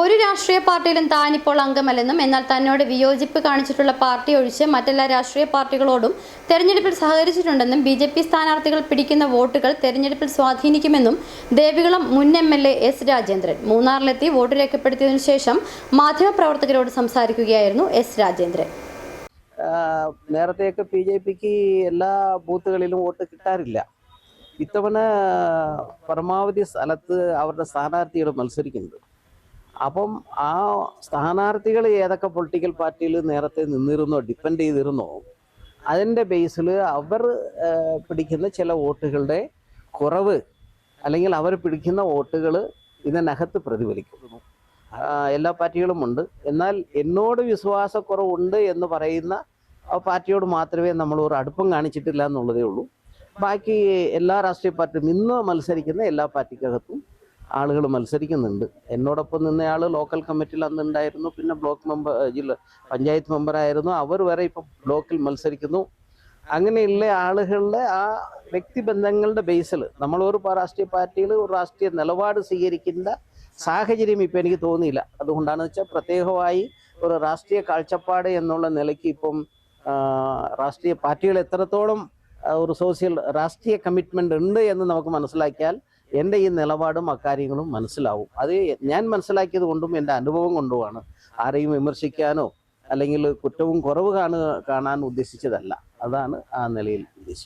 ഒരു രാഷ്ട്രീയ പാർട്ടിയിലും താനിപ്പോൾ അംഗമല്ലെന്നും എന്നാൽ തന്നോട് വിയോജിപ്പ് കാണിച്ചിട്ടുള്ള പാർട്ടി ഒഴിച്ച് മറ്റെല്ലാ രാഷ്ട്രീയ പാർട്ടികളോടും തെരഞ്ഞെടുപ്പിൽ സഹകരിച്ചിട്ടുണ്ടെന്നും ബി ജെ പി സ്ഥാനാർത്ഥികൾ പിടിക്കുന്ന വോട്ടുകൾ തെരഞ്ഞെടുപ്പിൽ സ്വാധീനിക്കുമെന്നും ദേവികുളം മുൻ M L A S Rajendran മൂന്നാറിലെത്തി vote രേഖപ്പെടുത്തിയതിനു ശേഷം മാധ്യമപ്രവർത്തകരോട് സംസാരിക്കുകയായിരുന്നു എസ് രാജേന്ദ്രൻ. നേരത്തെയൊക്കെ ബി ജെ പിക്ക് എല്ലാ ബൂത്തുകളിലും വോട്ട് കിട്ടാറില്ല. ഇത്തവണ പരമാവധി സ്ഥലത്ത് അവരുടെ സ്ഥാനാർത്ഥികൾ മത്സരിക്കുന്നുണ്ട്. അപ്പം ആ സ്ഥാനാർത്ഥികൾ ഏതൊക്കെ പൊളിറ്റിക്കൽ പാർട്ടിയിൽ നേരത്തെ നിന്നിരുന്നോ ഡിപ്പെൻഡ് ചെയ്തിരുന്നോ അതിന്റെ ബേസിൽ അവർ പിടിക്കുന്ന ചില വോട്ടുകളുടെ കുറവ് അല്ലെങ്കിൽ അവർ പിടിക്കുന്ന വോട്ടുകൾ ഇതിനകത്ത് പ്രതിഫലിക്കുന്നു. എല്ലാ പാർട്ടികളും ഉണ്ട്. എന്നാൽ എന്നോട് വിശ്വാസക്കുറവുണ്ട് എന്ന് പറയുന്ന പാർട്ടിയോട് മാത്രമേ നമ്മൾ ഒരു അടുപ്പം കാണിച്ചിട്ടില്ല എന്നുള്ളതേ ഉള്ളൂ. ബാക്കി എല്ലാ രാഷ്ട്രീയ പാർട്ടിയും ഇന്ന് മത്സരിക്കുന്ന എല്ലാ പാർട്ടിക്കകത്തും ആളുകൾ മത്സരിക്കുന്നുണ്ട്. എന്നോടൊപ്പം നിന്നയാൾ ലോക്കൽ കമ്മിറ്റിയിൽ അന്ന് ഉണ്ടായിരുന്നു. പിന്നെ ബ്ലോക്ക് മെമ്പർ ജില്ല പഞ്ചായത്ത് മെമ്പറായിരുന്നു അവർ വരെ ഇപ്പം ബ്ലോക്കിൽ മത്സരിക്കുന്നു. അങ്ങനെയുള്ള ആളുകളുടെ ആ വ്യക്തിബന്ധങ്ങളുടെ ബേസിൽ നമ്മൾ ഒരു രാഷ്ട്രീയ പാർട്ടിയിൽ ഒരു രാഷ്ട്രീയ നിലപാട് സ്വീകരിക്കേണ്ട സാഹചര്യം ഇപ്പം എനിക്ക് തോന്നിയില്ല. അതുകൊണ്ടാണെന്ന് വെച്ചാൽ പ്രത്യേകമായി ഒരു രാഷ്ട്രീയ കാഴ്ചപ്പാട് എന്നുള്ള നിലയ്ക്ക് ഇപ്പം രാഷ്ട്രീയ പാർട്ടികൾ എത്രത്തോളം ഒരു സോഷ്യൽ രാഷ്ട്രീയ കമ്മിറ്റ്മെന്റ് ഉണ്ട് എന്ന് നമുക്ക് മനസ്സിലാക്കിയാൽ എന്റെ ഈ നിലപാടും അക്കാര്യങ്ങളും മനസ്സിലാവും. അത് ഞാൻ മനസ്സിലാക്കിയത് കൊണ്ടും എന്റെ അനുഭവം കൊണ്ടുമാണ്. ആരെയും വിമർശിക്കാനോ അല്ലെങ്കിൽ കുറ്റവും കുറവ് കാണുക കാണാൻ ഉദ്ദേശിച്ചതല്ല. അതാണ് ആ നിലയിൽ ഉദ്ദേശിച്ചത്.